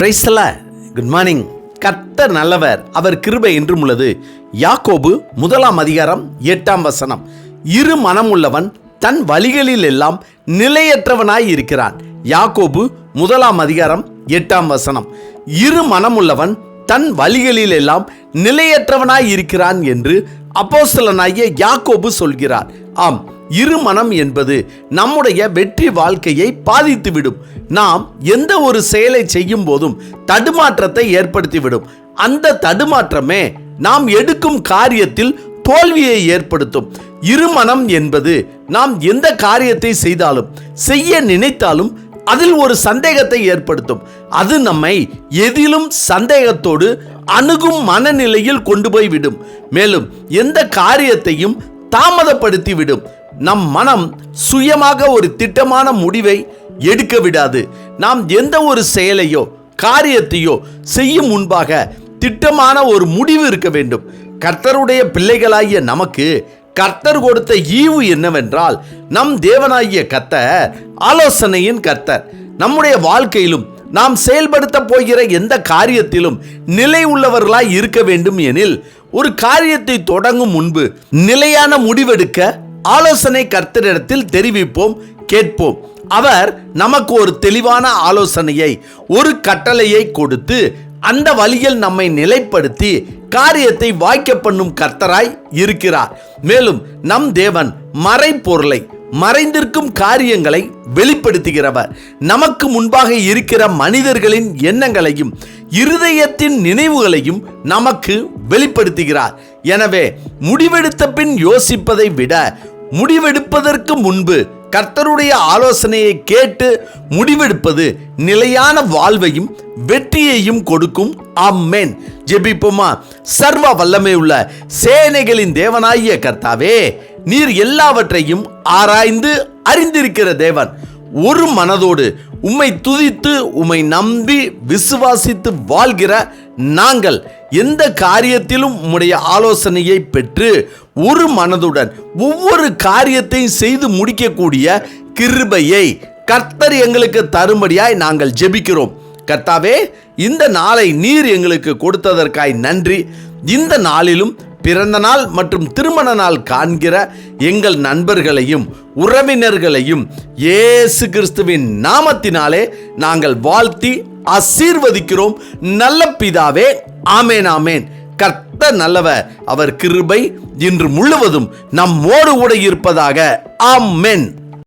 பிரைஸ்ல good morning கர்த்தர் நல்லவர் அவர் கிருபை என்றும் உள்ளது. யாக்கோபு முதலாம் அதிகாரம் எட்டாம் வசனம். இரு மனமுள்ளவன் தன் வழிகளில் எல்லாம் நிலையற்றவனாய் இருக்கிறான். யாக்கோபு முதலாம் அதிகாரம் எட்டாம் வசனம். இரு மனமுள்ளவன் தன் வழிகளில் எல்லாம் நிலையற்றவனாய் இருக்கிறான் என்று அப்போஸ்தலனாகிய யாக்கோபு சொல்கிறார். ஆம் இருமனம் என்பது நம்முடைய வெற்றி வாழ்க்கையை பாதித்துவிடும். நாம் எந்த ஒரு செயலை செய்யும் போதும் தடுமாற்றத்தை ஏற்படுத்திவிடும். அந்த தடுமாற்றமே நாம் எடுக்கும் காரியத்தில் தோல்வியை ஏற்படுத்தும். இருமனம் என்பது நாம் எந்த காரியத்தை செய்தாலும் செய்ய நினைத்தாலும் அதில் ஒரு சந்தேகத்தை ஏற்படுத்தும். அது நம்மை எதிலும் சந்தேகத்தோடு அணுகும் மனநிலையில் கொண்டு போய் விடும் மேலும் எந்த காரியத்தையும் தாமதப்படுத்தி விடும் நம் மனம் சுயமாக ஒரு திட்டமான முடிவை எடுக்க விடாது. நாம் எந்த ஒரு செயலையோ காரியத்தையோ செய்யும் முன்பாக திட்டமான ஒரு முடிவு இருக்க வேண்டும். கர்த்தருடைய பிள்ளைகளாகிய நமக்கு கர்த்தர் கொடுத்த ஈவு என்னவென்றால் நம் தேவனாகிய கர்த்தர் ஆலோசனையின் கர்த்தர். நம்முடைய வாழ்க்கையிலும் நாம் செயல்படுத்த போகிற எந்த காரியத்திலும் நிலை உள்ளவர்களாய் இருக்க வேண்டும் எனில் ஒரு காரியத்தை தொடங்கும் முன்பு நிலையான முடிவெடுக்க ஆலோசனை கர்த்தரிடத்தில் தெரிவிப்போம் கேட்போம். அவர் நமக்கு ஒரு தெளிவான ஆலோசனையை ஒரு கட்டளையை கொடுத்து அந்த வழியில் நம்மை நிலைப்படுத்தி காரியத்தை வாய்க்க பண்ணும் கர்த்தராய் இருக்கிறார். மேலும் நம் தேவன் மறைப்பொருளை மறைந்திருக்கும் காரியங்களை வெளிப்படுத்துகிறவர். நமக்கு முன்பாக இருக்கிற மனிதர்களின் எண்ணங்களையும் இருதயத்தின் நினைவுகளையும் நமக்கு வெளிப்படுத்துகிறார். எனவே முடிவெடுத்த பின் யோசிப்பதை விட முடிவெடுப்பதற்கு முன்பு கர்த்தருடைய ஆலோசனையை கேட்டு முடிவெடுப்பது நிலையான வாழ்வையும் வெற்றியையும் கொடுக்கும். அம்மேன் ஜெபிப்போமா? சர்வ வல்லமை உள்ள சேனைகளின் தேவனாகிய கர்த்தாவே நீர் எல்லாவற்றையும் ஆராய்ந்து அறிந்திருக்கிற தேவன். ஒரு மனதோடு உம்மை துதித்து உம்மை நம்பி விசுவாசித்து வாழ்கிற நாங்கள் எந்த காரியத்திலும் உம்முடைய ஆலோசனையை பெற்று ஒரு மனதுடன் ஒவ்வொரு காரியத்தையும் செய்து முடிக்கக்கூடிய கிருபையை கர்த்தர் எங்களுக்கு தரும்படியாய் நாங்கள் ஜெபிக்கிறோம். கர்த்தாவே இந்த நாளை நீர் எங்களுக்கு கொடுத்ததற்காய் நன்றி. இந்த நாளிலும் பிறந்த நாள் மற்றும் திருமண நாள் காண்கிற எங்கள் நண்பர்களையும் உறவினர்களையும் இயேசு கிறிஸ்துவின் நாமத்தினாலே நாங்கள் வாழ்த்தி ஆசீர்வதிக்கிறோம். நல்ல பிதாவே ஆமேன் ஆமேன். கர்த்த நல்லவர் அவர் கிருபை இன்று முழுவதும் நம்மோடு கூட இருப்பதாக. ஆமென்.